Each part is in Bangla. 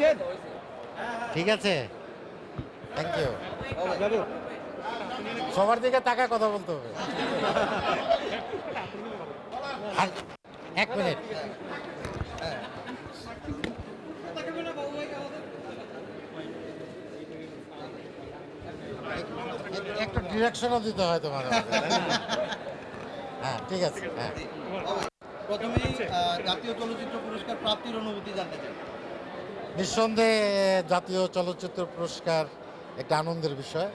দিচ্ছেন ঠিক আছে। থ্যাংক ইউ সবার দিকে তাকা কথা বলতে হবে। এক মিনিট। একটু ডিরেকশনও দিতে হয় তোমার। হ্যাঁ ঠিক আছে হ্যাঁ। প্রথমেই জাতীয় চলচ্চিত্র পুরস্কার প্রাপ্তির অনুভূতি জানতে চাই। নিঃসন্দেহে জাতীয় চলচ্চিত্র পুরস্কার একটা আনন্দের বিষয়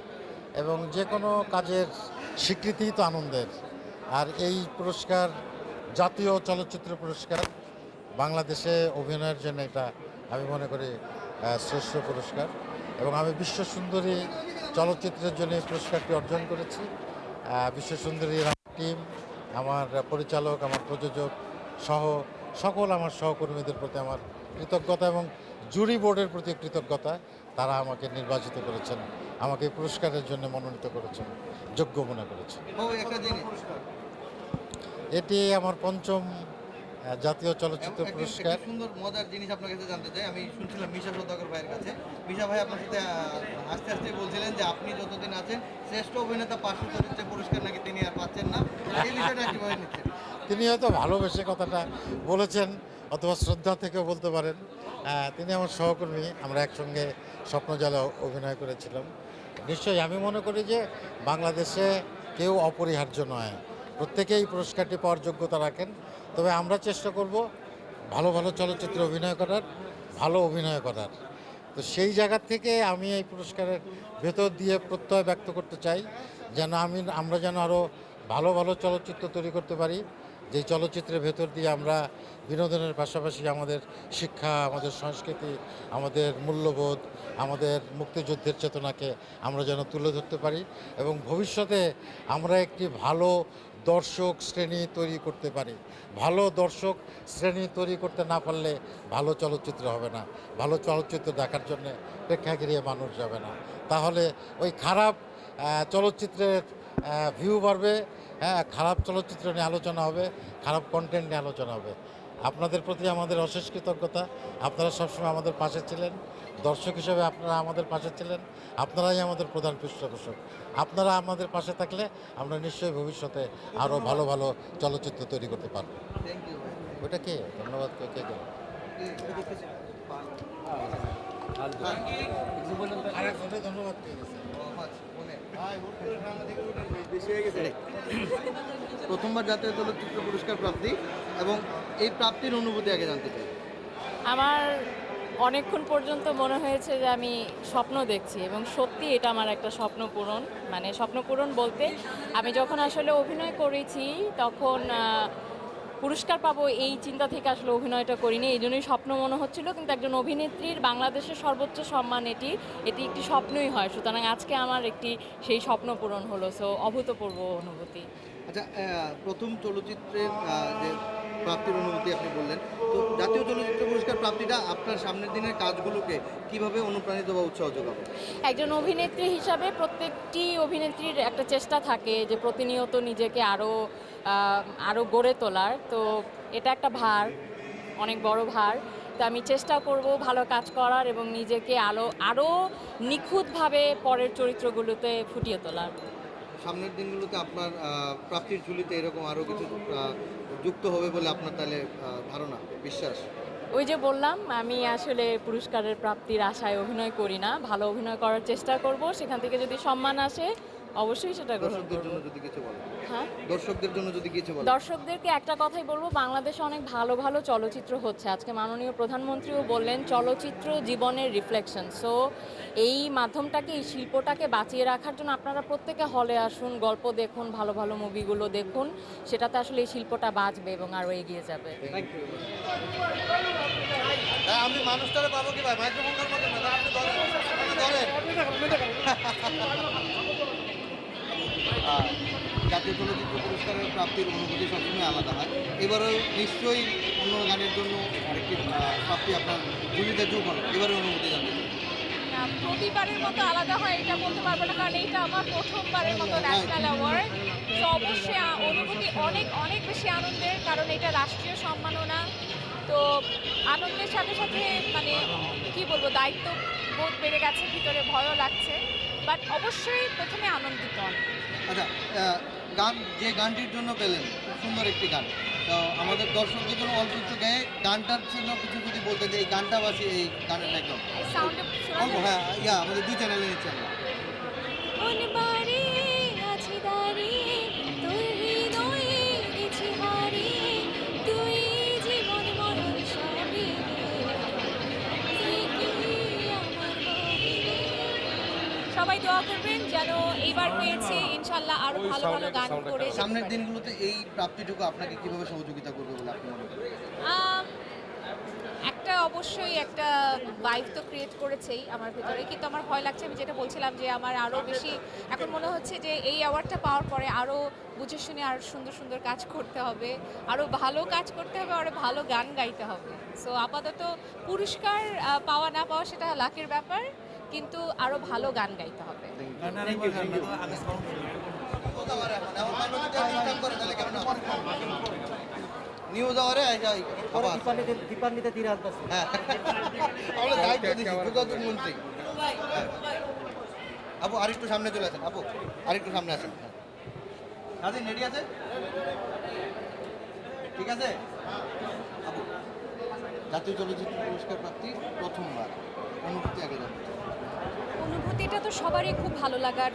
এবং যে কোনো কাজের স্বীকৃতিই তো আনন্দের। আর এই পুরস্কার, জাতীয় চলচ্চিত্র পুরস্কার বাংলাদেশে অভিনয়ের জন্য এটা আমি মনে করি শ্রেষ্ঠ পুরস্কার। এবং আমি বিশ্ব সুন্দরী চলচ্চিত্রের জন্য এই পুরস্কারটি অর্জন করেছি। বিশ্ব সুন্দরী টিম আমার পরিচালক, আমার প্রযোজক সহ সকল আমার সহকর্মীদের প্রতি আমার কৃতজ্ঞতা এবং জুরি বোর্ডের প্রতি কৃতজ্ঞতা। তারা আমাকে নির্বাচিত করেছেন আমাকে পুরস্কারের জন্য মনোনীত করেছেন যোগ্য মনে করেছেন। এটি আমার পঞ্চম জাতীয় চলচ্চিত্র পুরস্কার। সুন্দর মজার জিনিস আপনার কাছে জানতে চাই। আমি শুনছিলাম মিশা সদাগর ভাইয়ের কাছে। মিশা ভাই আপনার সাথে আস্তে আস্তে বলছিলেন যে আপনি যতদিন আছেন শ্রেষ্ঠ অভিনেতা পার্শ্ব চরিত্রে পুরস্কার নাকি তিনি আর পাচ্ছেন না। এই বিষয়টা কীভাবে নিচ্ছেন তিনি হয়তো ভালোবেসে কথাটা বলেছেন অথবা শ্রদ্ধা থেকেও বলতে পারেন। তিনি আমার সহকর্মী, আমরা একসঙ্গে স্বপ্নজালে অভিনয় করেছিলাম। নিশ্চয়ই আমি মনে করি যে বাংলাদেশে কেউ অপরিহার্য নয়। প্রত্যেকেই পুরস্কারটি পাওয়ার যোগ্যতা রাখেন। তবে আমরা চেষ্টা করব ভালো ভালো চলচ্চিত্রে অভিনয় করার, ভালো অভিনয় করার। তো সেই জায়গা থেকে আমি এই পুরস্কারের ভেতর দিয়ে প্রত্যয় ব্যক্ত করতে চাই, যেন আমি, আমরা যেন আরও ভালো ভালো চলচ্চিত্র তৈরি করতে পারি। যেই চলচ্চিত্রের ভেতর দিয়ে আমরা বিনোদনের পাশাপাশি আমাদের শিক্ষা, আমাদের সংস্কৃতি, আমাদের মূল্যবোধ, আমাদের মুক্তিযুদ্ধের চেতনাকে আমরা যেন তুলে ধরতে পারি এবং ভবিষ্যতে আমরা একটি ভালো দর্শক শ্রেণি তৈরি করতে পারি। ভালো দর্শক শ্রেণি তৈরি করতে না পারলে ভালো চলচ্চিত্র হবে না। ভালো চলচ্চিত্র দেখার জন্য প্রেক্ষাগৃহে মানুষ যাবে না। তাহলে ওই খারাপ চলচ্চিত্রের ভিউ বাড়বে। হ্যাঁ খারাপ চলচ্চিত্র নিয়ে আলোচনা হবে খারাপ কন্টেন্ট নিয়ে আলোচনা হবে। আপনাদের প্রতি আমাদের অশেষ কৃতজ্ঞতা। আপনারা সবসময় আমাদের পাশে ছিলেন। দর্শক হিসেবে আপনারা আমাদের পাশে ছিলেন। আপনারাই আমাদের প্রধান পৃষ্ঠপোষক। আপনারা আমাদের পাশে থাকলে আমরা নিশ্চয়ই ভবিষ্যতে আরও ভালো ভালো চলচ্চিত্র তৈরি করতে পারব। ওটা কে? ধন্যবাদ কে কে কে? ধন্যবাদ কে গেছে? প্রথমবার জাতীয় চলচ্চিত্র পুরস্কার প্রাপ্তি এবং এই প্রাপ্তির অনুভূতি আগে জানতে চাই। আমার অনেকক্ষণ পর্যন্ত মনে হয়েছে যে আমি স্বপ্ন দেখছি এবং সত্যি এটা আমার একটা স্বপ্ন পূরণ। মানে স্বপ্ন পূরণ বলতে আমি যখন আসলে অভিনয় করেছি তখন পুরস্কার পাবো এই চিন্তা থেকে আসলে অভিনয়টা করিনি, এই জন্যই স্বপ্ন মনে হচ্ছিল, কিন্তু একজন অভিনেত্রীর বাংলাদেশের সর্বোচ্চ সম্মান এটি এটি একটি স্বপ্নই হয়, সুতরাং আজকে আমার একটি সেই স্বপ্ন পূরণ হলো সো অভূতপূর্ব অনুভূতি। আচ্ছা প্রথম চলচ্চিত্রের প্রাপ্তির অনুভূতি আপনি বললেন তো জাতীয় চলচ্চিত্র পুরস্কার প্রাপ্তিটা আপনার সামনের দিনের কাজগুলোকে কীভাবে অনুপ্রাণিত বা উৎসাহ যোগাবে? একজন অভিনেত্রী হিসাবে প্রত্যেকটি অভিনেত্রীর একটা চেষ্টা থাকে যে প্রতিনিয়ত নিজেকে আরও আরও গড়ে তোলার। তো এটা একটা ভার, অনেক বড় ভার। তো আমি চেষ্টা করব ভালো কাজ করার এবং নিজেকে আলো আরও নিখুঁতভাবে পরের চরিত্রগুলোতে ফুটিয়ে তোলার। সামনের দিনগুলোতে আপনার প্রাপ্তির ঝুলিতে এরকম আরও কিছু যুক্ত হবে বলে আপনার তাহলে ধারণা বিশ্বাস? ওই যে বললাম আমি আসলে পুরস্কারের প্রাপ্তির আশায় অভিনয় করি না। ভালো অভিনয় করার চেষ্টা করব। সেখান থেকে যদি সম্মান আসে অবশ্যই সেটা গ্রহণ করব। যদি কিছু বলেন। দর্শকদের জন্য যদি কিছু বলেন। দর্শকদেরকে একটা কথাই বলব বাংলাদেশে অনেক ভালো ভালো চলচ্চিত্র হচ্ছে। আজকে মাননীয় প্রধানমন্ত্রীও বললেন চলচ্চিত্র জীবনের রিফ্লেকশন সো এই মাধ্যমটাকে এই শিল্পটাকে বাঁচিয়ে রাখার জন্য আপনারা প্রত্যেকে হলে আসুন গল্প দেখুন ভালো ভালো মুভিগুলো দেখুন সেটাতে আসলে এই শিল্পটা বাঁচবে এবং আরও এগিয়ে যাবে। হ্যাঁ, আমি মানুষটারে পাবো কি ভাই? মাইক্রোফোন আপনি ধরেন। ধরেন। জাতীয় চলচ্চিত্র পুরস্কারের প্রাপ্তির অনুভূতি সবসময় আলাদা হয়। এবারও নিশ্চয়ই অন্য গানের জন্য আহ, প্রাপ্তি আপনার ঝুলিতে যোগ হবে। এবারের অনুভূতি জানতে প্রতিবারের মতো আলাদা হয় এটা বলতে পারব না কারণ এইটা আমার প্রথমবারের মতো ন্যাশনাল অ্যাওয়ার্ড। তো অবশ্যই অনুভূতি অনেক অনেক বেশি আনন্দের কারণ এটা রাষ্ট্রীয় সম্মাননা। তো আনন্দের সাথে সাথে মানে কি বলব দায়িত্ব বোধ বেড়ে গেছে ভিতরে ভয়ও লাগছে। বাট অবশ্যই প্রথমে আনন্দিত। আচ্ছা গান যে গানটির জন্য পেলেন খুব সুন্দর একটি গান। তো আমাদের দর্শকদের জন্য অল্প একটু গায়ে গানটার জন্য কিছু কিছু বলতে যে এই গানটা বাসি এই গানের একদম হ্যাঁ ইয়া আমাদের দুই চ্যানেলে নিচ্ছি আমরা দোয়া করবেন যেন এইবার পেয়েছে ইনশাল্লাহ আরও ভালো ভালো গান করে সামনের দিনগুলোতে এই প্রাপ্তিটুকু আপনাকে কীভাবে সহযোগিতা করবে বলে আপনি মনে করেন? একটা অবশ্যই একটা ভাইব তো ক্রিয়েট করেছেই আমার ভিতরে। কিন্তু আমার ভয় লাগছে আমি যেটা বলছিলাম যে আমার আরও বেশি এখন মনে হচ্ছে যে এই অ্যাওয়ার্ডটা পাওয়ার পরে আরও বুঝে শুনে আরও সুন্দর সুন্দর কাজ করতে হবে আরও ভালো কাজ করতে হবে আরও ভালো গান গাইতে হবে। সো আপাতত পুরস্কার পাওয়া না পাওয়া সেটা লাকের ব্যাপার। কিন্তু আরও ভালো গান গাইতে হবে। নিউজ আওয়ারে আবার দীপান্বিতে তীরে আসতেছে হ্যাঁ। আমরা দায়িত্ব দিচ্ছি যোগাযোগ মন্ত্রী। আপু আরেকটু সামনে চলে আসেন। আপু আরেকটু সামনে আসেন। কাজী রেডি আছে? ঠিক আছে? আপু জাতীয় চলচ্চিত্র পুরস্কার প্রাপ্তি প্রথমবার। অনুভূতি আগে জানতে অনুভূতিটা তো সবারই খুব ভালো লাগার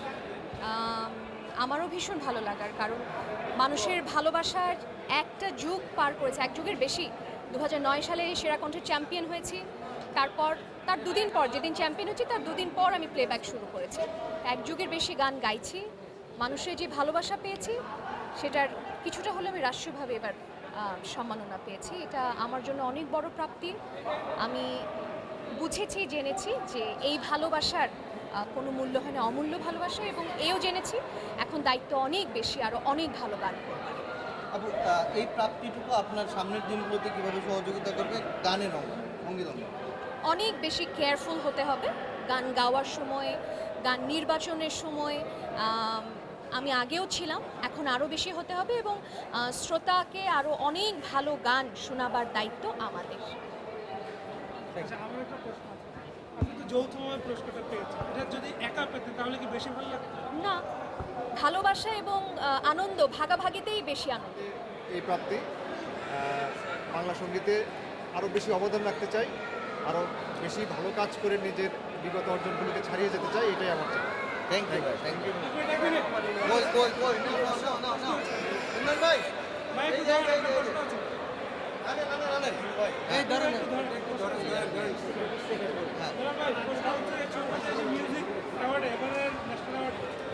আমারও ভীষণ ভালো লাগার। কারণ মানুষের ভালোবাসার একটা যুগ পার করেছে, এক যুগের বেশি। দু হাজার নয় সালে সেরা কণ্ঠের চ্যাম্পিয়ন হয়েছি। তারপর, তার দুদিন পর, যেদিন চ্যাম্পিয়ন হচ্ছি তার দুদিন পর আমি প্লেব্যাক শুরু করেছি। এক যুগের বেশি গান গাইছি, মানুষের যে ভালোবাসা পেয়েছি, সেটার কিছুটা হলে আমি রাষ্ট্রীয়ভাবে এবার সম্মাননা পেয়েছি। এটা আমার জন্য অনেক বড় প্রাপ্তি। আমি বুঝেছি জেনেছি যে এই ভালোবাসার কোনো মূল্য হয় না অমূল্য ভালোবাসা এবং এও জেনেছি এখন দায়িত্ব অনেক বেশি আরও অনেক ভালো গান করবার আপু এই প্রাপ্তিটুকু আপনার সামনের দিনগুলোতে কীভাবে সহযোগিতা করবে? গানের অঙ্গ অনেক বেশি কেয়ারফুল হতে হবে গান গাওয়ার সময় গান নির্বাচনের সময় আমি আগেও ছিলাম এখন আরও বেশি হতে হবে এবং শ্রোতাকে আরও অনেক ভালো গান শোনাবার দায়িত্ব আমাদের। আচ্ছা আমার একটা প্রশ্ন আছে। আপনি তো যৌথভাবে পুরস্কারটা পেয়েছেন। এটা যদি একা পেতেন তাহলে কি বেশি ভালো লাগতো? না। ভালোবাসা এবং আনন্দ ভাগাভাগিতেই বেশি আনন্দ। এই প্রাপ্তি বাংলা সঙ্গীতে আরও বেশি অবদান রাখতে চাই আরও বেশি ভালো কাজ করে নিজের বিগত অর্জনগুলোকে ছাড়িয়ে যেতে চাই এটাই আমার চাই। থ্যাংক ইউ ভাই থ্যাংক ইউ ভাই ভাই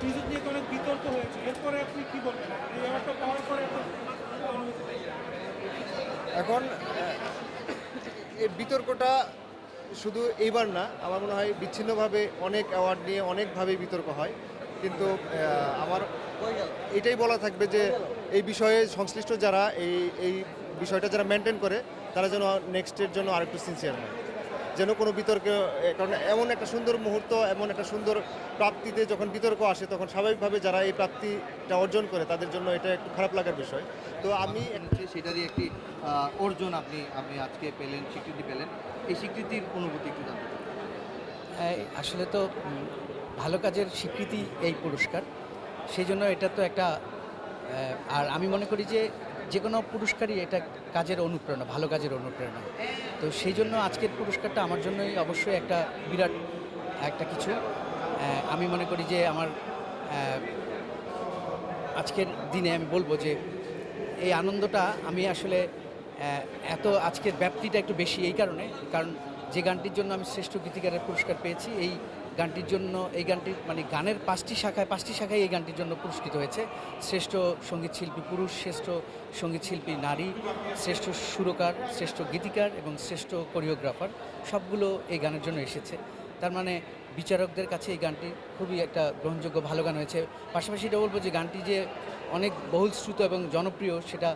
মিউজিক নিয়ে অনেক বিতর্ক হয়েছে এরপরে আপনি কি বলবেন এই অ্যাওয়ার্ডটা পাওয়ার পরে এখন এই বিতর্কটা শুধু এইবার না আমার মনে হয় বিচ্ছিন্নভাবে অনেক অ্যাওয়ার্ড নিয়ে অনেকভাবে বিতর্ক হয়। কিন্তু আমার এটাই বলা থাকবে যে এই বিষয়ে সংশ্লিষ্ট যারা এই এই বিষয়টা যারা মেনটেন করে তারা যেন নেক্সটের জন্য আরেকটু সিনসিয়ার হয়। যেন কোনো বিতর্ক কারণ এমন একটা সুন্দর মুহূর্ত এমন একটা সুন্দর প্রাপ্তিতে যখন বিতর্ক আসে তখন স্বাভাবিকভাবে যারা এই প্রাপ্তিটা অর্জন করে তাদের জন্য এটা একটু খারাপ লাগার বিষয়। তো আমি সেটারই একটি অর্জন আপনি আপনি আজকে পেলেন স্বীকৃতি পেলেন। এই স্বীকৃতির অনুভূতি একটু জানতে আসলে তো ভালো কাজের স্বীকৃতি এই পুরস্কার। সেই জন্য এটা তো একটা আর আমি মনে করি যে যে কোনো পুরস্কারই এটা কাজের অনুপ্রেরণা, ভালো কাজের অনুপ্রেরণা। তো সেই জন্য আজকের পুরস্কারটা আমার জন্যই অবশ্যই একটা বিরাট, একটা কিছু। আমি মনে করি যে আমার আজকের দিনে আমি বলব যে এই আনন্দটা আমি আসলে এত আজকের ব্যাপ্তিটা একটু বেশি এই কারণে। কারণ যে গানটির জন্য আমি শ্রেষ্ঠ গীতিকারের পুরস্কার পেয়েছি, এই গানটির জন্য, এই গানটির মানে গানের পাঁচটি শাখায় পাঁচটি শাখায় এই গানটির জন্য পুরস্কৃত হয়েছে। শ্রেষ্ঠ সংগীত শিল্পী পুরুষ, শ্রেষ্ঠ সংগীত শিল্পী নারী, শ্রেষ্ঠ সুরকার, শ্রেষ্ঠ গীতিকার এবং শ্রেষ্ঠ কোরিওগ্রাফার, সবগুলো এই গানের জন্য এসেছে। তার মানে বিচারকদের কাছে এই গানটি খুবই একটা গ্রহণযোগ্য, ভালো গান হয়েছে। পাশাপাশি এটা বলব যে গানটি যে অনেক বহুল শ্রুত এবং জনপ্রিয়, সেটা